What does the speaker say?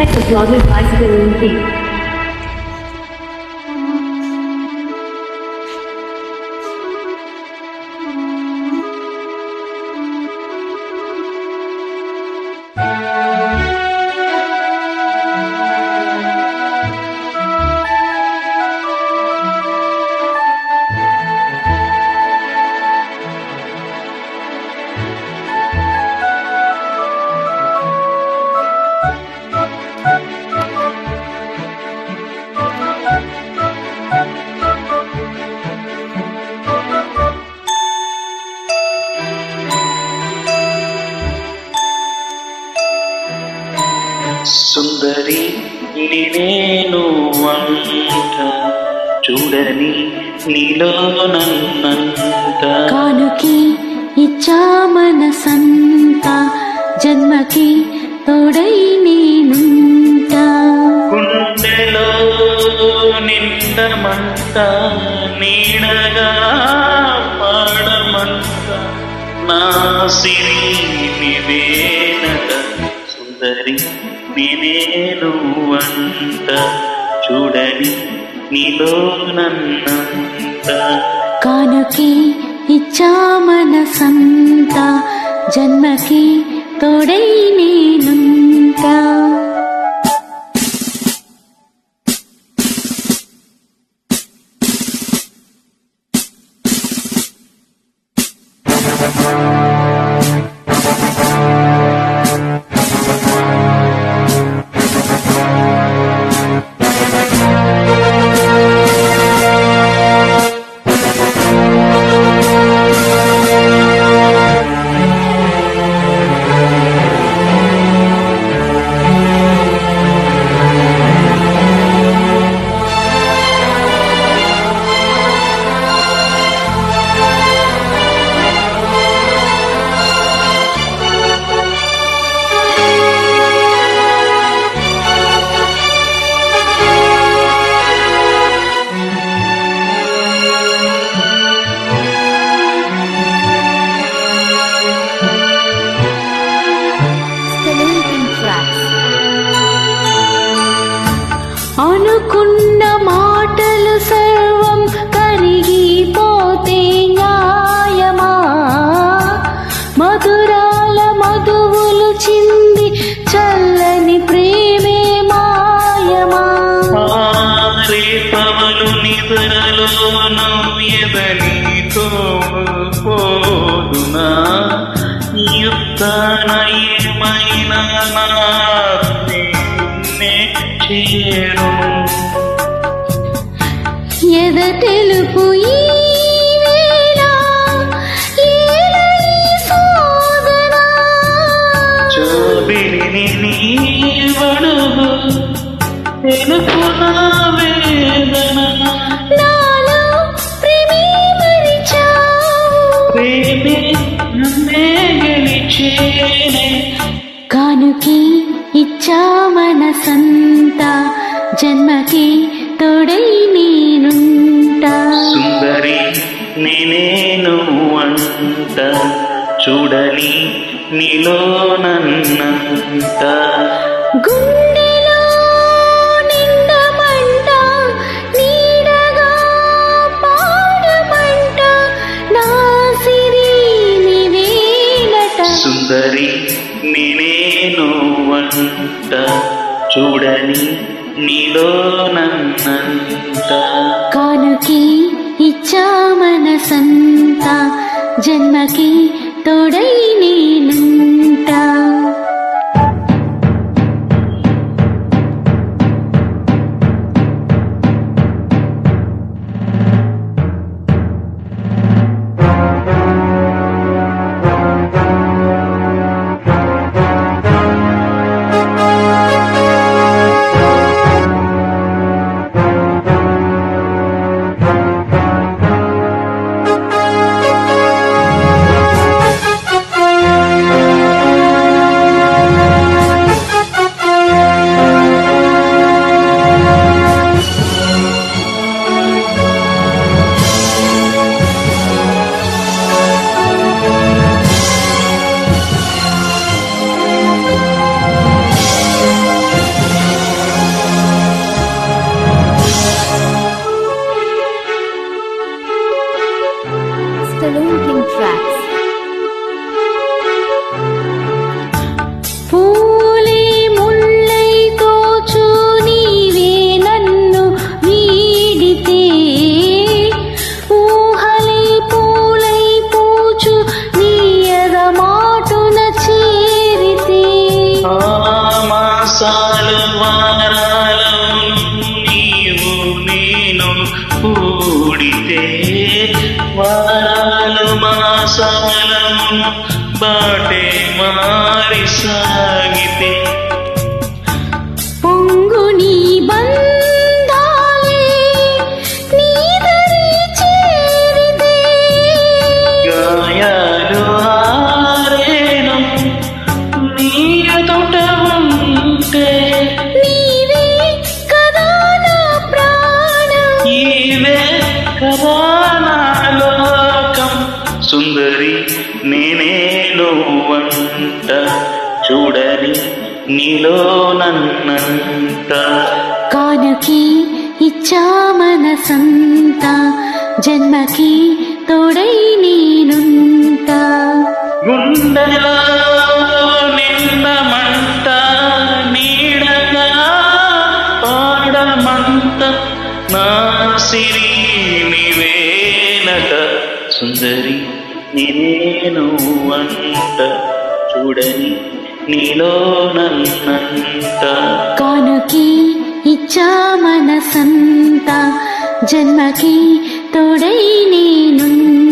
effect of Roderick bicycle in the నేను వంట చూడని నీలో నన్నంత. కానుకి ఇచ్చా మనసంత జన్మకి తోడై నేనుంటా. గుండెలో నిండమంట నీడగా పాడమంట నా సిరి నివేనట సుందరి నేను అంత చూడని నీలో నన్నంత. కానుకి ఇచ్చా మనసంత జన్మకి తోడై నేనుంటా. చేరును ఎద తెలుపు ఈ వేళ ఏల ఈ శోధన. చోబిలిని నీ వడుగు తెలుపు నా వేదన నాలో ప్రేమే మరిచావు. ప్రేమే నన్నే గెలిచేనే కానుకి ఇచ్చా మనసంత జన్మకి తోడై నేనుంటా. సుందరి నేనేను అంట చూడని నీలో నన్నంత. సుందరి నేనేను అంట చూడని నీలో నన్నంత. కానుకి ఇచ్చా మనసంత జన్మకి తోడై వారాలు మాసాలం బాటే మారి సాగితే. పొంగు నీ నీలో నన్నంత. కానుకి ఇచ్చా మనసంత జన్మకి తోడై నేనుంటా గుండెలో నిన్న మంట నీడగా పాడమంట నా సిరి నివేనట సుందరి నేనేను అంట చూడని నీలో నన్నంత కానుకి ఇచ్చా మనసంత జన్మకి తోడై నేనుంటా